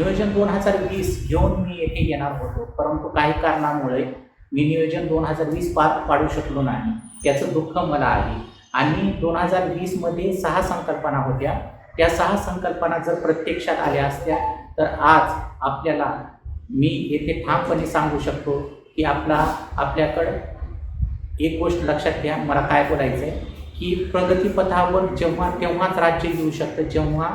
नियोजन दोन हजार वीस घेऊन मी येथे येणार होतो. परंतु काही कारणामुळे मी नियोजन दोन हजार वीस पार पाडू शकलो नाही. त्याचं दुःख मला आहे. आणि दोन हजार वीसमध्ये सहा संकल्पना होत्या. त्या सहा संकल्पना जर प्रत्यक्षात आल्या असत्या तर आज आपल्याला मी येथे ठामपणे सांगू शकतो की आपला आपल्याकडं एक गोष्ट लक्षात घ्या मला काय बोलायचं आहे की प्रगतीपथावर जेव्हा तेव्हाच राज्य येऊ शकतं. जेव्हा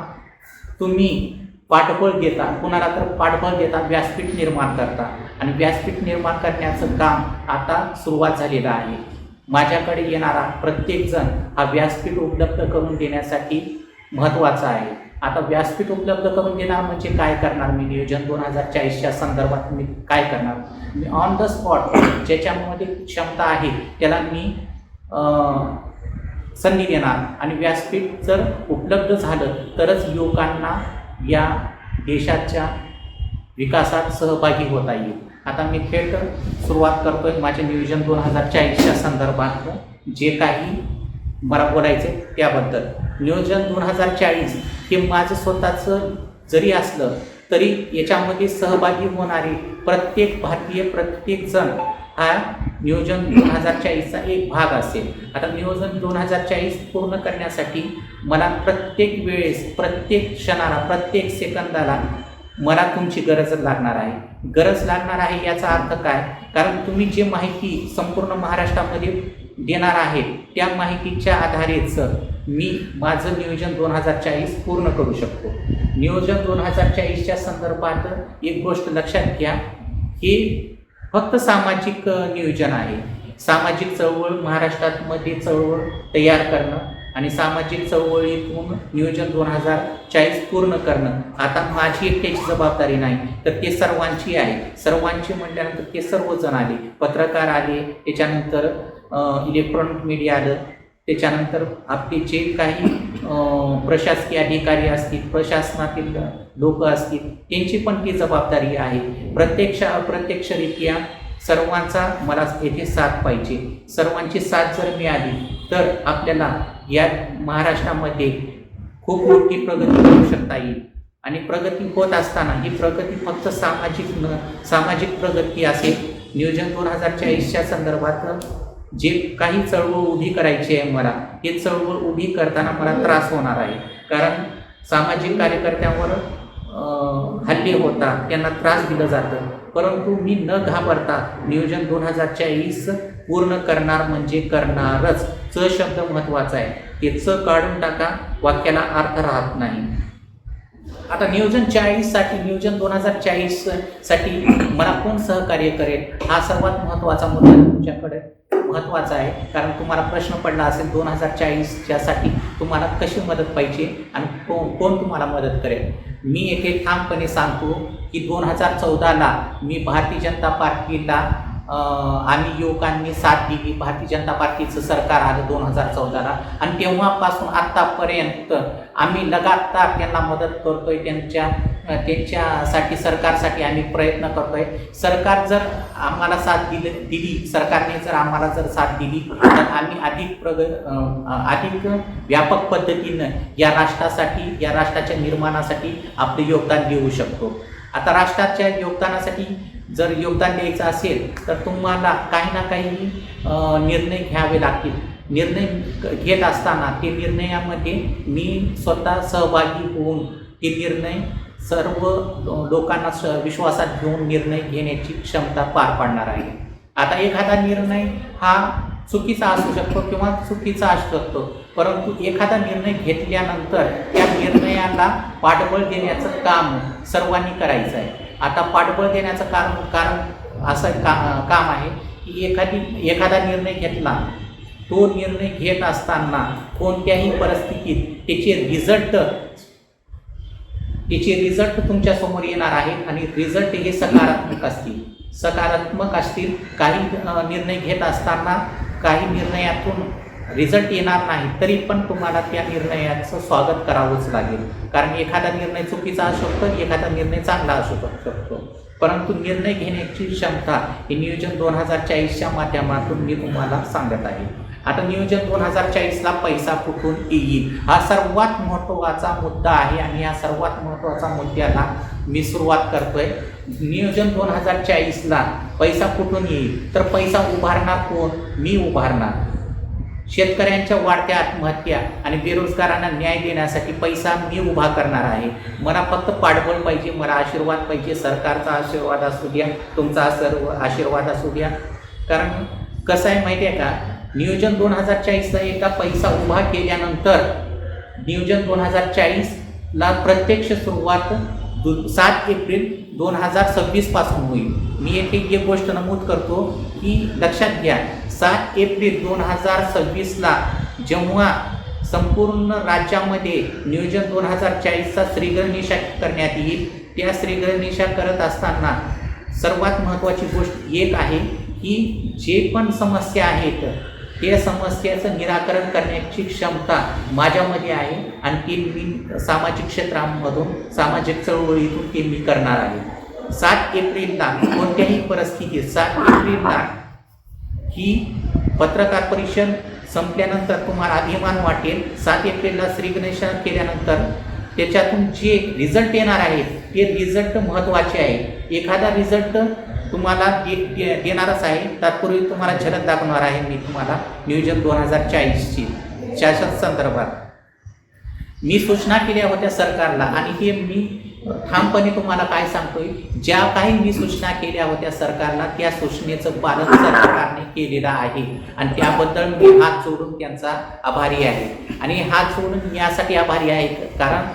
तुम्ही पाठबळ घेतात. कुणाला तर पाठबळ देतात व्यासपीठ निर्माण करतात. आणि व्यासपीठ निर्माण करण्याचं काम आता सुरुवात झालेलं आहे. माझ्याकडे येणारा प्रत्येकजण हा व्यासपीठ उपलब्ध करून देण्यासाठी महत्त्वाचा आहे. आता व्यासपीठ उपलब्ध करून देणार म्हणजे काय करणार मी? नियोजन दोन हजार चाळीसच्या संदर्भात मी काय करणार? मी ऑन द स्पॉट ज्याच्यामध्ये क्षमता आहे त्याला मी संधी देणार. आणि व्यासपीठ जर उपलब्ध झालं तरच युवकांना या देशाच्या विकासात सहभागी होता येईल. आता मी थेट सुरुवात करतोय माझे नियोजन दोन हजार चाळीसच्या संदर्भात. जे काही मला बोलायचे त्याबद्दल. नियोजन दोन हजार चाळीस हे माझं स्वतःचं जरी असलं तरी याच्यामध्ये सहभागी होणारे प्रत्येक भारतीय प्रत्येकजण हा नियोजन दोन हजार चाळीसचा एक भाग असेल. आता नियोजन दोन हजार चाळीस पूर्ण करण्यासाठी मला प्रत्येक वेळेस प्रत्येक क्षणाला प्रत्येक सेकंदाला मला तुमची गरज लागणार आहे. गरज लागणार आहे याचा अर्थ काय? कारण तुम्ही जे माहिती संपूर्ण महाराष्ट्रामध्ये देणार आहे त्या माहितीच्या आधारेच मी माझं नियोजन दोन हजार चाळीस पूर्ण करू शकतो. नियोजन दोन हजार चाळीसच्या संदर्भात एक गोष्ट लक्षात घ्या. की फक्त सामाजिक नियोजन आहे. सामाजिक चळवळ महाराष्ट्रामध्ये चळवळ तयार करणं आणि सामाजिक चळवळीतून नियोजन दोन हजार चाळीस पूर्ण करणं. आता माझी एकट्याची जबाबदारी नाही तर ते सर्वांची आहे. सर्वांची म्हटल्यानंतर ते सर्वजण आले. पत्रकार आले त्याच्यानंतर इलेक्ट्रॉनिक मीडिया आलं त्याच्यानंतर आपले जे काही प्रशासकीय अधिकारी असतील प्रशासनातील लोक असतील त्यांची पण ती जबाबदारी आहे. प्रत्यक्ष अप्रत्यक्षरित्या सर्वांचा मला येथे साथ पाहिजे. सर्वांची साथ जर मिळाली तर आपल्याला या महाराष्ट्रामध्ये खूप मोठी प्रगती करू शकता येईल. आणि प्रगती होत असताना ही प्रगती फक्त सामाजिक न सामाजिक प्रगती असेल. नियोजन दोन हजार चाळीसच्या संदर्भात जे काही चळवळ उभी करायची आहे मला हे चळवळ उभी करताना मला त्रास होणार आहे. कारण सामाजिक कार्यकर्त्यांवर हल्ले होतात त्यांना त्रास दिलं जातं. परंतु मी न घाबरता नियोजन दोन हजार चाळीस पूर्ण करणार म्हणजे करणारच. च शब्द महत्त्वाचा आहे. ते च काढून टाका वाक्याला अर्थ राहत नाही. आता नियोजन चाळीससाठी नियोजन दोन हजार चाळीससाठी मला कोण सहकार्य करेल? हा सर्वात महत्त्वाचा मुद्दा तुमच्याकडे. महत्त्वाचा आहे. कारण तुम्हाला प्रश्न पडला असेल दोन हजार चाळीसच्यासाठी तुम्हाला कशी मदत पाहिजे आणि कोण कोण तुम्हाला मदत करेल? मी येथे ठामपणे सांगतो की दोन हजार चौदाला मी भारतीय जनता पार्टीला आम्ही युवकांनी साथ दिली. भारतीय जनता पार्टीचं सरकार आलं दोन हजार चौदाला. आणि तेव्हापासून आत्तापर्यंत आम्ही लगातार त्यांना मदत करतोय त्यांच्या त्यांच्यासाठी सरकारसाठी आम्ही प्रयत्न करतोय. सरकार जर आम्हाला साथ दिली दिली सरकारने जर आम्हाला जर साथ दिली तर आम्ही अधिक प्रग अधिक व्यापक पद्धतीनं या राष्ट्रासाठी या राष्ट्राच्या निर्माणासाठी आपलं योगदान देऊ शकतो. आता राष्ट्राच्या योगदानासाठी जर योगदान द्यायचं असेल तर तुम्हाला काही ना काही निर्णय घ्यावे लागतील. निर्णय घेत असताना ते निर्णयामध्ये मी स्वतः सहभागी होऊन ते निर्णय सर्व लोकांना स विश्वासात घेऊन निर्णय घेण्याची क्षमता पार पाडणार आहे. आता एखादा निर्णय हा चुकीचा असू शकतो किंवा चुकीचा असू शकतो. परंतु एखादा निर्णय घेतल्यानंतर त्या निर्णयाला पाठबळ देण्याचं काम सर्वांनी करायचं आहे. आता पाठबळ देण्याचं कारण कारण असं का काम आहे की एखादी एखादा निर्णय घेतला तो निर्णय घेत असताना कोणत्याही परिस्थितीत त्याचे रिझल्ट त्याचे रिझल्ट तुमच्यासमोर येणार आहेत आणि रिझल्ट हे सकारात्मक असतील. सकारात्मक असतील काही निर्णय घेत असताना काही निर्णयातून रिझल्ट येणार नाही तरी पण तुम्हाला त्या निर्णयाचं स्वागत करावंच लागेल. कारण एखादा निर्णय चुकीचा असू शकतो एखादा निर्णय चांगला असू शकतो. परंतु निर्णय घेण्याची क्षमता हे नियोजन दोन हजार चाळीसच्या माध्यमातून मी तुम्हाला सांगत आहे. आता नियोजन दोन हजार चाळीसला पैसा कुठून येईल? हा सर्वात महत्त्वाचा मुद्दा आहे आणि या सर्वात महत्त्वाचा मुद्द्याला मी सुरुवात करतोय. नियोजन दोन हजार चाळीसला पैसा कुठून येईल? तर पैसा उभारणार कोण? मी उभारणार. शेतकऱ्यांच्या वाढत्या आत्महत्या आणि बेरोजगारांना न्याय देण्यासाठी पैसा मी उभा करणार आहे. मला फक्त पाठबळ पाहिजे मला आशीर्वाद पाहिजे सरकारचा आशीर्वाद असू द्या तुमचा सर्व आशीर्वाद असू द्या. कारण कसं आहे माहिती आहे का? नियोजन दोन हजार चाळीसचा एकदा पैसा उभा केल्यानंतर नियोजन दोन हजार चाळीसला प्रत्यक्ष सुरुवात दु सात एप्रिल दोन हजार सव्वीसपासून होईल. मी येथे एक गोष्ट नमूद करतो की लक्षात घ्या सात एप्रिल दोन हजार सव्वीसला जेव्हा संपूर्ण राज्यामध्ये नियोजन दोन हजार चाळीसचा श्रीगणनिशा करण्यात येईल त्या श्रीगणनिशा करत असताना सर्वात महत्त्वाची गोष्ट एक आहे की जे पण समस्या आहेत त्या समस्याचं निराकरण करण्याची क्षमता माझ्यामध्ये आहे. आणि ती मी सामाजिक क्षेत्रामधून सामाजिक चळवळीतून ते मी करणार आहे. सात एप्रिलला कोणत्याही परिस्थितीत सात एप्रिलला की पत्रकार परिषद संपल्यानंतर तुम्हाला अभिमान वाटेल. सात एप्रिलला श्री गणेशन केल्यानंतर त्याच्यातून जे रिझल्ट येणार आहे ते रिझल्ट महत्त्वाचे आहे. एखादा रिझल्ट तुम्हाला दे- देणारच आहे. तात्पूर्वी तुम्हाला झलक दाखवणार आहे. मी तुम्हाला नियोजन दोन हजार चाळीसची शासन संदर्भात. मी सूचना केल्या होत्या सरकारला आणि हे मी ठामपणे तुम्हाला काय सांगतोय? ज्या काही मी सूचना केल्या होत्या सरकारला त्या सूचनेचं पालन सरकारने केलेलं आहे. आणि त्याबद्दल मी हात जोडून त्यांचा आभारी आहे. आणि हात जोडून यासाठी आभारी आहे कारण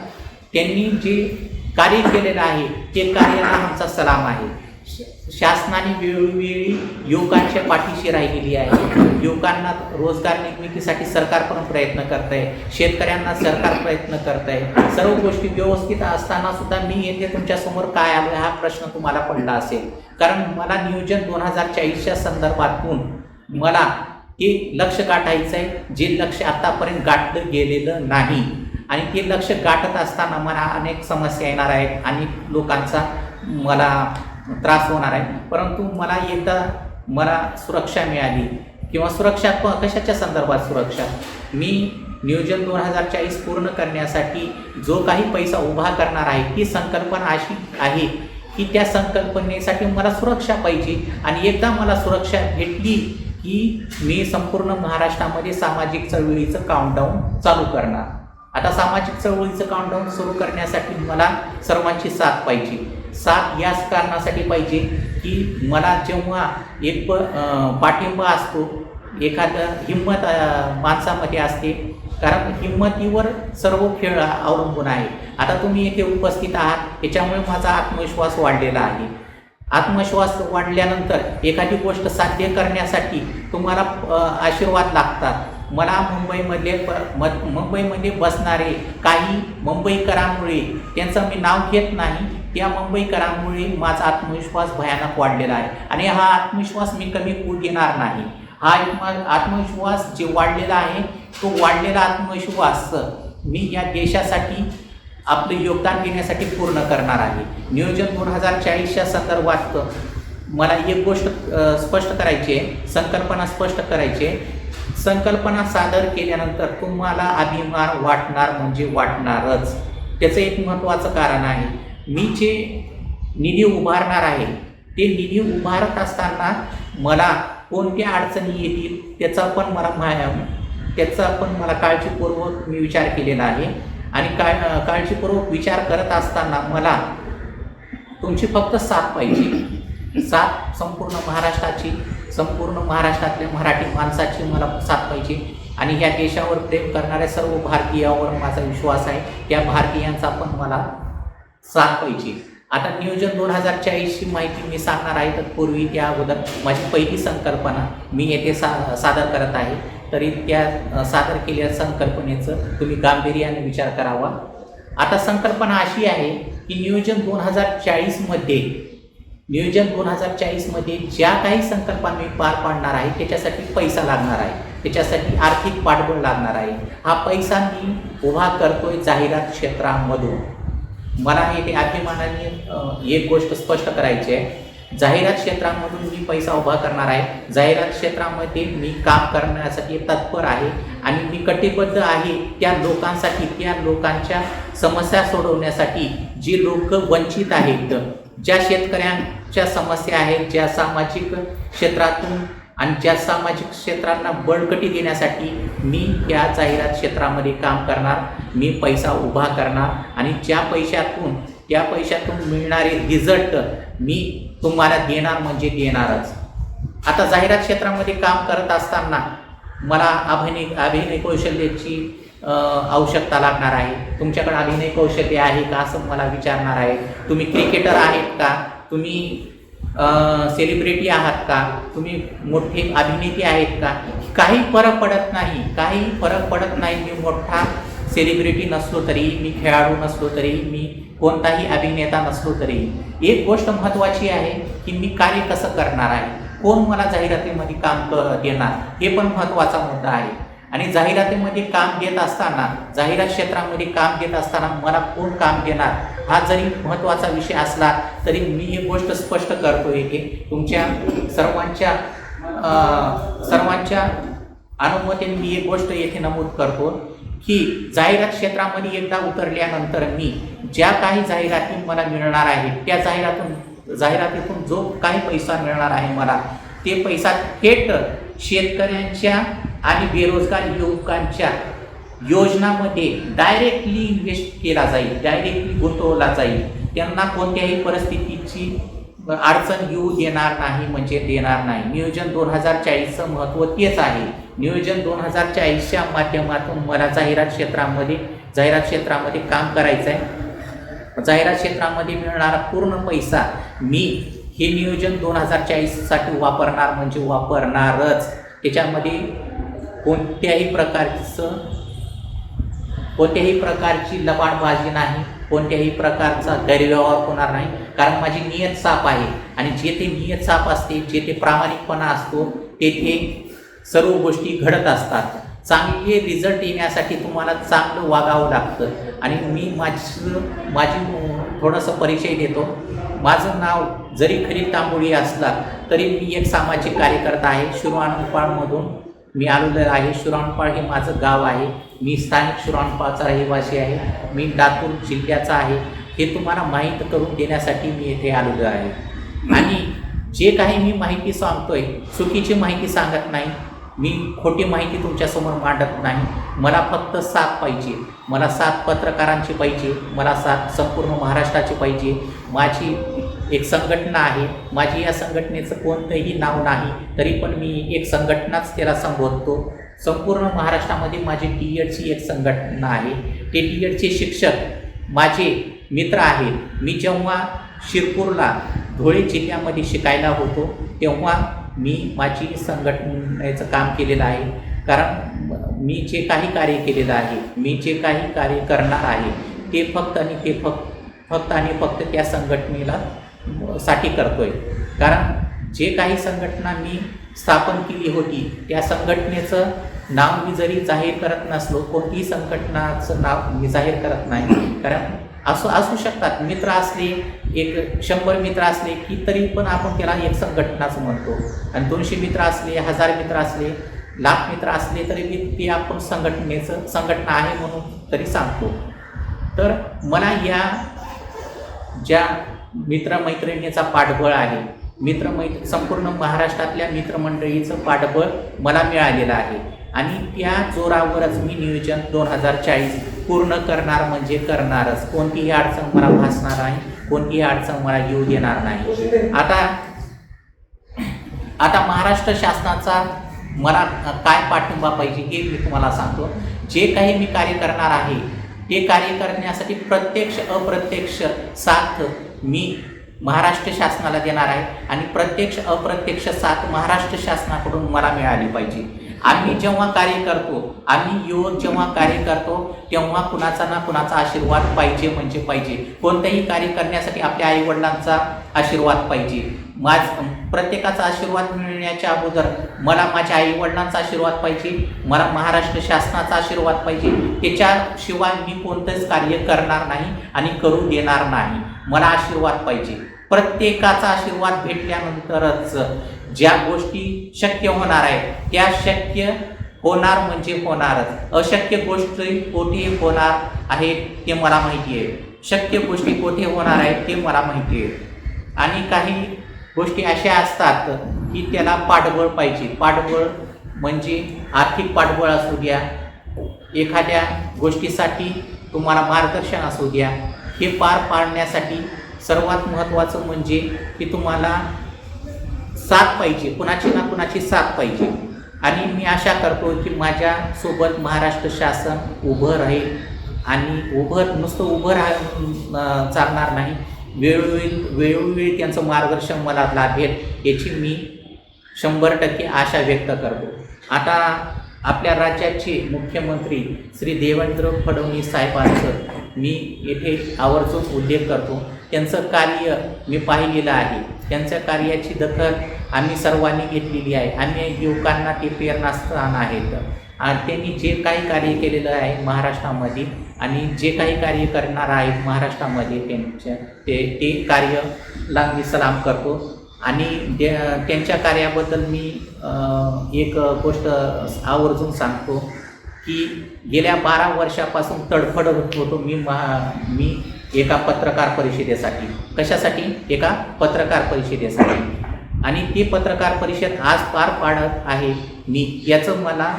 त्यांनी जे कार्य केलेलं आहे ते कार्याला आमचा सलाम आहे. शासनाने वेळोवेळी युवकांच्या पाठीशी राहिलेली आहे. युवकांना रोजगार निर्मितीसाठी सरकार पण प्रयत्न करत आहे शेतकऱ्यांना सरकार प्रयत्न करत आहे सर्व गोष्टी व्यवस्थित असताना सुद्धा मी येथे तुमच्यासमोर काय आलो हा प्रश्न तुम्हाला पडला असेल. कारण मला नियोजन दोन हजार चाळीसच्या संदर्भातून मला ते लक्ष गाठायचं आहे जे लक्ष आतापर्यंत गाठलं गेलेलं नाही. आणि ते लक्ष गाठत असताना मला अनेक समस्या येणार आहेत आणि लोकांचा मला त्रास होणार आहे. परंतु मला एकदा मला सुरक्षा मिळाली किंवा सुरक्षा प कशाच्या संदर्भात सुरक्षा? मी नियोजन दोन हजार चाळीस पूर्ण करण्यासाठी जो काही पैसा उभा करणार आहे ती संकल्पना अशी आहे की त्या संकल्पनेसाठी मला सुरक्षा पाहिजे आणि एकदा मला सुरक्षा भेटली की मी संपूर्ण महाराष्ट्रामध्ये सामाजिक चळवळीचं काउंटडाऊन चालू करणार. आता सामाजिक चळवळीचं काउंटडाऊन सुरू करण्यासाठी मला सर्वांची साथ पाहिजे. साथ याच कारणासाठी पाहिजे की मला जेव्हा एक प पाठिंबा असतो एखादं हिंमत माणसामध्ये असते कारण हिंमतीवर सर्व खेळ अवलंबून आहे. आता तुम्ही येथे उपस्थित आहात याच्यामुळे माझा आत्मविश्वास वाढलेला आहे. आत्मविश्वास वाढल्यानंतर एखादी गोष्ट साध्य करण्यासाठी तुम्हाला आशीर्वाद लागतात. मला मुंबईमध्ये प म मुंबईमध्ये बसणारे काही मुंबईकरांमुळे त्यांचं मी नाव घेत नाही या मुंबईकरांमुळे माझा आत्मविश्वास भयानक वाढलेला आहे. आणि हा आत्मविश्वास मी कमी होऊ देणार नाही. हा आत्मविश्वास जे वाढलेला आहे तो वाढलेला आत्मविश्वास मी या देशासाठी आपलं योगदान देण्यासाठी पूर्ण करणार आहे. नियोजन दोन हजार चाळीसच्या संदर्भात मला एक गोष्ट स्पष्ट करायची आहे संकल्पना स्पष्ट करायची आहे. संकल्पना सादर केल्यानंतर तुम्हाला अभिमान वाटणार म्हणजे वाटणारच. त्याचं एक महत्त्वाचं कारण आहे. मी जे निधी उभारणार आहे ते निधी उभारत असताना मला कोणत्या अडचणी येतील त्याचा पण मला माया त्याचा पण मला काळजीपूर्वक मी विचार केलेला आहे. आणि काळ काळजीपूर्वक विचार करत असताना मला तुमची फक्त साथ पाहिजे. साथ संपूर्ण महाराष्ट्राची संपूर्ण महाराष्ट्रातल्या मराठी माणसाची मला साथ पाहिजे. आणि ह्या देशावर प्रेम करणाऱ्या सर्व भारतीयावर माझा विश्वास आहे. त्या भारतीयांचा पण मला साथ पाहिजे आता नियोजन दोन हजार चाळीसची माहिती मी सांगणार आहे तर पूर्वी त्या अगोदर माझी पहिली संकल्पना मी येथे सा सादर करत आहे. तरी त्या सादर केलेल्या संकल्पनेचं तुम्ही गांभीर्याने विचार करावा. आता संकल्पना अशी आहे की नियोजन दोन हजार चाळीसमध्ये नियोजन दोन हजार चाळीसमध्ये ज्या काही संकल्पना मी पार पाडणार आहे त्याच्यासाठी पैसा लागणार आहे. त्याच्यासाठी आर्थिक पाठबळ लागणार आहे. हा पैसा मी उभा करतोय जाहिरात क्षेत्रामधून. मला येथे अभिमानाने एक गोष्ट स्पष्ट करायची आहे. जाहिरात क्षेत्रामधून मी पैसा उभा करणार आहे. जाहिरात क्षेत्रामध्ये मी काम करण्यासाठी तत्पर आहे आणि मी कटिबद्ध आहे त्या लोकांसाठी त्या लोकांच्या समस्या सोडवण्यासाठी जी लोक वंचित आहेत. ज्या शेतकऱ्यांच्या समस्या आहेत ज्या सामाजिक क्षेत्रातून आणि ज्या सामाजिक क्षेत्रांना बळकटी देण्यासाठी मी या जाहिरात क्षेत्रामध्ये काम करणार मी पैसा उभा करणार आणि ज्या पैशातून त्या पैशातून मिळणारे रिझल्ट मी तुम्हाला देणार म्हणजे देणारच. आता जाहिरात क्षेत्रामध्ये काम करत असताना मला अभिनय अभिनय कौशल्याची आवश्यकता लागणार आहे. तुमच्याकडे अभिनय कौशल्य आहे का असं मला विचारणार आहे. तुम्ही क्रिकेटर आहेत का? तुम्ही सेलिब्रिटी आहात का? तुम्ही मोठे अभिनेते आहेत का? काही फरक पडत नाही. काही फरक पडत नाही. मी मोठा सेलिब्रिटी नसलो तरी मी खेळाडू नसलो तरी मी कोणताही अभिनेता नसलो तरी. एक गोष्ट महत्त्वाची आहे की मी कार्य कसं करणार आहे? कोण मला जाहिरातीमध्ये काम क देणार? हे पण महत्त्वाचा मुद्दा आहे. आणि जाहिरातीमध्ये काम देत असताना जाहिरात क्षेत्रामध्ये काम देत असताना मला कोण काम देणार? हा जरी महत्त्वाचा विषय असला तरी मी ही गोष्ट स्पष्ट करतोय की तुमच्या सर्वांच्या सर्वांच्या अनुमतीने मी एक गोष्ट येथे नमूद करतो की जाहिरात क्षेत्रामध्ये एकदा उतरल्यानंतर मी ज्या काही जाहिराती मला मिळणार आहेत त्या जाहिरातून जाहिरातीतून जो काही पैसा मिळणार आहे मला ते पैसा थेट शेतकऱ्यांच्या आणि बेरोजगार युवकांच्या योजनामध्ये डायरेक्टली इन्व्हेस्ट केला जाईल डायरेक्टली गुंतवला जाईल. त्यांना कोणत्याही परिस्थितीची अडचण येऊ देणार नाही म्हणजे देणार नाही. नियोजन दोन हजार चाळीसचं महत्त्व तेच आहे. नियोजन दोन हजार चाळीसच्या माध्यमातून मला जाहिरात क्षेत्रामध्ये जाहिरात क्षेत्रामध्ये काम करायचं आहे जाहिरात क्षेत्रामध्ये मिळणारा पूर्ण पैसा मी हे नियोजन दोन हजार चाळीससाठी वापरणार म्हणजे वापरणारच. त्याच्यामध्ये कोणत्याही प्रकारचं कोणत्याही प्रकारची लबाडबाजी नाही कोणत्याही प्रकारचा गैरव्यवहार होणार नाही. कारण माझी नियत साप आहे आणि जेथे नियत साप असते जेथे प्रामाणिकपणा असतो तेथे सर्व गोष्टी घडत असतात. चांगले रिझल्ट येण्यासाठी तुम्हाला चांगलं वागावं लागतं. आणि मी माझं माझी थोडंसं परिचय देतो. माझं नाव जरी खरी तांबोळी असला तरी मी एक सामाजिक कार्यकर्ता आहे शिरवाणपाळमधून मी आलेलो आहे शिराणपाळ हे माझं गाव आहे. मी स्थानिक शिराणपाळचा रहिवासी आहे. मी लातूर जिल्ह्याचा आहे. हे तुम्हाला माहीत करून देण्यासाठी मी येथे आलेलो आहे. आणि जे काही मी माहिती सांगतोय चुकीची माहिती सांगत नाही. मी खोटी माहिती तुमच्यासमोर मांडत नाही. मला फक्त साथ पाहिजे. मला सात पत्रकारांची पाहिजे. मला सात संपूर्ण महाराष्ट्राची पाहिजे. माझी एक संघटना आहे. माझी या संघटनेचं कोणतंही नाव नाही तरी पण मी एक संघटनाच त्याला संबोधतो. संपूर्ण महाराष्ट्रामध्ये माझी टी एडची एक संघटना आहे. ते टी एडचे शिक्षक माझे मित्र आहेत. मी जेव्हा शिरपूरला धुळे जिल्ह्यामध्ये शिकायला होतो तेव्हा मी माझी संघटनेचं काम केलेलं आहे. कारण मी जे काही कार्य केलेलं आहे मी जे काही कार्य करणार आहे ते फक्त आणि ते फक्त फक्त आणि फक्त त्या संघटनेला साठी करतोय. कारण जे काही संघटना मी स्थापन केली होती त्या संघटनेचं नाव मी जरी जाहीर करत नसलो कोणतीही संघटनाचं नाव मी जाहीर करत नाही. कारण असं असू शकतात. मित्र असले एक शंभर मित्र असले की तरी पण आपण त्याला एक संघटनाच म्हणतो. आणि दोनशे मित्र असले हजार मित्र असले लाख मित्र असले तरी मी ते आपण संघटनेचं संघटना आहे म्हणून तरी सांगतो. तर मला या ज्या मित्रमैत्रिणीचा पाठबळ आहे. मित्रमैत्री संपूर्ण महाराष्ट्रातल्या मित्रमंडळीचं पाठबळ मला मिळालेलं आहे. आणि त्या जोरावरच मी नियोजन दोन हजार चाळीस पूर्ण करणार म्हणजे करणारच. कोणतीही अडचण मला भासणार नाही कोणतीही अडचण मला येऊ देणार नाही. आता आता महाराष्ट्र शासनाचा मला काय पाठिंबा पाहिजे हे मी तुम्हाला सांगतो. जे काही मी कार्य करणार आहे ते कार्य करण्यासाठी प्रत्यक्ष अप्रत्यक्ष साथ मी महाराष्ट्र शासनाला देणार आहे आणि प्रत्यक्ष अप्रत्यक्ष साथ महाराष्ट्र शासनाकडून मला मिळाली पाहिजे. आम्ही जेव्हा कार्य करतो आम्ही युवक जेव्हा कार्य करतो तेव्हा कुणाचा ना कुणाचा आशीर्वाद पाहिजे म्हणजे पाहिजे. कोणतंही कार्य करण्यासाठी आपल्या आईवडिलांचा आशीर्वाद पाहिजे. माझ प्रत्येकाचा आशीर्वाद मिळण्याच्या अगोदर मला माझ्या आईवडिलांचा आशीर्वाद पाहिजे मला महाराष्ट्र शासनाचा आशीर्वाद पाहिजे. त्याच्याशिवाय मी कोणतंच कार्य करणार नाही आणि करू देणार नाही. मला आशीर्वाद पाहिजे. प्रत्येकाचा आशीर्वाद भेटल्यानंतरच ज्या गोष्टी शक्य होणार आहेत त्या शक्य होणार म्हणजे होणारच. अशक्य गोष्टी कोठे होणार आहे ते मला माहिती आहे. शक्य गोष्टी कोठे होणार आहेत ते मला माहिती आहे. आणि काही गोष्टी अशा असतात की त्याला पाठबळ पाहिजे. पाठबळ म्हणजे आर्थिक पाठबळ असू द्या. एखाद्या गोष्टीसाठी तुम्हाला मार्गदर्शन असू द्या. हे पार पाडण्यासाठी सर्वात महत्त्वाचं म्हणजे की तुम्हाला साथ पाहिजे कुणाची ना कुणाची साथ पाहिजे. आणि मी आशा करतो की माझ्यासोबत महाराष्ट्र शासन उभं राहील आणि उभं नुसतं उभं राह चालणार नाही. वेळोवेळी वेळोवेळी त्यांचं मार्गदर्शन मला लाभेल याची मी शंभर टक्के आशा व्यक्त करतो. आता आपल्या राज्याचे मुख्यमंत्री श्री देवेंद्र फडणवीस साहेबांचं मी येथे आवर्जून उल्लेख करतो. त्यांचं कार्य मी पाहिलेलं आहे. त्यांच्या कार्याची दखल आम्ही सर्वांनी घेतलेली आहे. आम्ही युवकांना ते प्रेरणास्थान आहेत. आणि त्यांनी जे काही कार्य केलेलं आहे महाराष्ट्रामध्ये आणि जे काही कार्य करणार आहेत महाराष्ट्रामध्ये त्यांच्या ते ते कार्याला मी सलाम करतो. आणि त्यांच्या कार्याबद्दल मी एक गोष्ट आवर्जून सांगतो. की गेल्या बारा वर्षापासून तडफड होतो मी महा मी एका पत्रकार परिषदेसाठी. कशासाठी? एका पत्रकार परिषदेसाठी. आणि ती पत्रकार परिषद आज पार पाडत आहे. मी याचं मला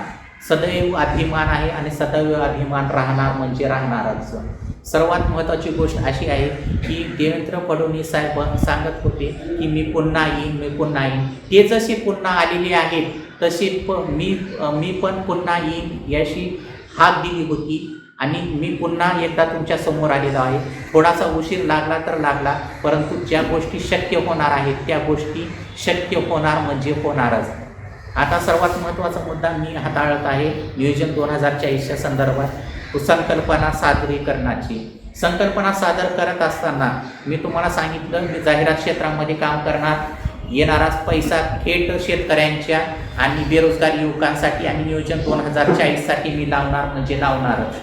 सदैव अभिमान आहे आणि सदैव अभिमान राहणार म्हणजे राहणारच. सर्वात महत्त्वाची गोष्ट अशी आहे की देवेंद्र फडणवीस साहेब सांगत होते की मी पुन्हा येईन मी पुन्हा येईन. ते जसे पुन्हा आलेले आहेत तशी प मी मी पण पुन्हा येईन याशी हाक दिली होती. आणि मी पुन्हा एकदा तुमच्यासमोर आलेलो आहे. थोडासा उशीर लागला तर लागला परंतु ज्या गोष्टी शक्य होणार आहेत त्या गोष्टी शक्य होणार म्हणजे होणारच. आता सर्वात महत्त्वाचा मुद्दा मी हाताळत आहे नियोजन दोन हजार चाळीसच्या संदर्भात संकल्पना सादरीकरणाची. संकल्पना सादर करत असताना मी तुम्हाला सांगितलं मी जाहिरात क्षेत्रामध्ये काम करणार येणारा पैसा थेट शेतकऱ्यांच्या आणि बेरोजगार युवकांसाठी आणि नियोजन दोन हजार चाळीससाठी मी लावणार म्हणजे लावणारच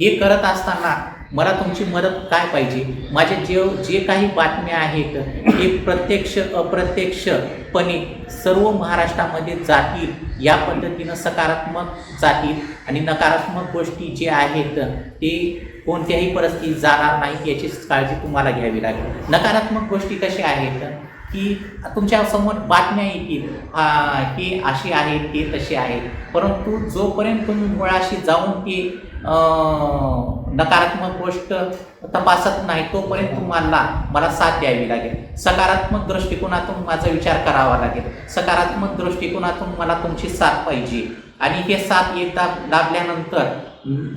हे करत असताना मला तुमची मदत काय पाहिजे? माझे जे जे काही बातम्या आहेत हे प्रत्यक्ष अप्रत्यक्षपणे सर्व महाराष्ट्रामध्ये जातील या पद्धतीनं सकारात्मक जातील. आणि नकारात्मक गोष्टी जे आहेत ते कोणत्याही परिस्थितीत जाणार नाही याची काळजी तुम्हाला घ्यावी लागेल. नकारात्मक गोष्टी कशा आहेत? की तुमच्यासमोर बातम्या येतील. ही अशी आहे ती तशी आहेत परंतु जोपर्यंत तुम्ही मुळाशी जाऊन ती नकारात्मक गोष्ट तपासत नाही तोपर्यंत तुम्हाला मला साथ द्यावी लागेल. सकारात्मक दृष्टिकोनातून माझा विचार करावा लागेल. सकारात्मक दृष्टिकोनातून मला तुमची साथ पाहिजे. आणि हे साथ एकदा लाभल्यानंतर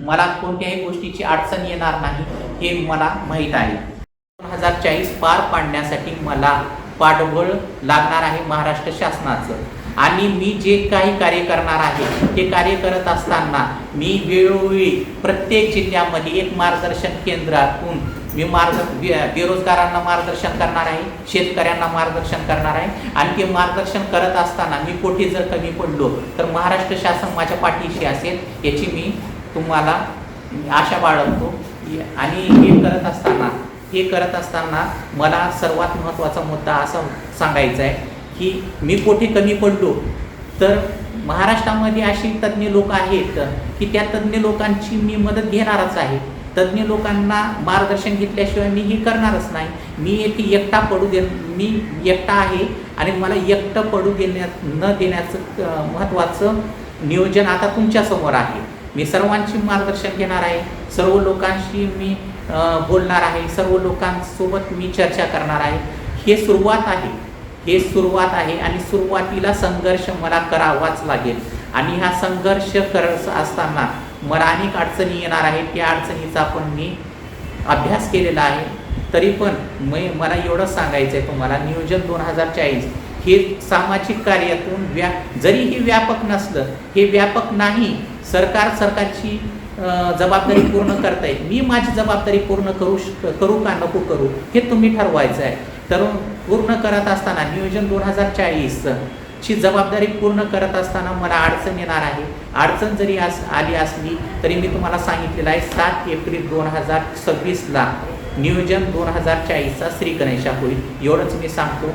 मला कोणत्याही गोष्टीची अडचण येणार नाही हे मला माहीत आहे. दोन हजार चाळीस पार पाडण्यासाठी मला पाठबळ लागणार आहे महाराष्ट्र शासनाचं. आणि मी जे काही कार्य करणार आहे ते कार्य करत असताना मी वेळोवेळी प्रत्येक जिल्ह्यामध्ये एक मार्गदर्शन केंद्रातून मी मार्ग बेरोजगारांना मार्गदर्शन करणार आहे शेतकऱ्यांना मार्गदर्शन करणार आहे. आणि ते मार्गदर्शन करत असताना मी कुठे जर कमी पडलो तर महाराष्ट्र शासन माझ्या पाठीशी असेल याची मी तुम्हाला आशा बाळगतो. आणि हे करत असताना हे करत असताना मला सर्वात महत्त्वाचा मुद्दा असा सांगायचा आहे की मी कोठे कमी पडलो? तर महाराष्ट्रामध्ये अशी तज्ज्ञ लोक आहेत की त्या तज्ज्ञ लोकांची मी मदत घेणारच आहे. तज्ज्ञ लोकांना मार्गदर्शन घेतल्याशिवाय मी हे करणारच नाही. मी येथे एकटा पडू दे मी एकटा आहे आणि मला एकटं पडू देण्या न देण्याचं महत्त्वाचं नियोजन आता तुमच्यासमोर आहे. मी सर्वांची मार्गदर्शन घेणार आहे. सर्व लोकांशी मी बोलणार आहे. सर्व लोकांसोबत मी चर्चा करणार आहे. हे सुरुवात आहे. हे सुरुवात आहे आणि सुरुवातीला संघर्ष मला करावाच लागेल. आणि हा संघर्ष करत असताना मला अनेक अडचणी येणार आहेत. त्या अडचणीचा पण मी अभ्यास केलेला आहे. तरी पण मी मला एवढंच सांगायचं आहे तुम्हाला. नियोजन दोन हजार चाळीस हे सामाजिक कार्यातून व्या जरी हे व्यापक नसलं हे व्यापक नाही. सरकार सरकारची जबाबदारी पूर्ण करताय मी माझी जबाबदारी पूर्ण करू श करू का नको करू हे तुम्ही ठरवायचं आहे. तर पूर्ण करत असताना नियोजन दोन हजार चाळीसचं ची जबाबदारी पूर्ण करत असताना मला अडचण येणार आहे. अडचण जरी अस आली असली तरी मी तुम्हाला सांगितलेलं आहे सात एप्रिल दोन हजार सव्वीसला नियोजन दोन हजार चाळीसचा श्री गणेशा होईल. एवढंच मी सांगतो.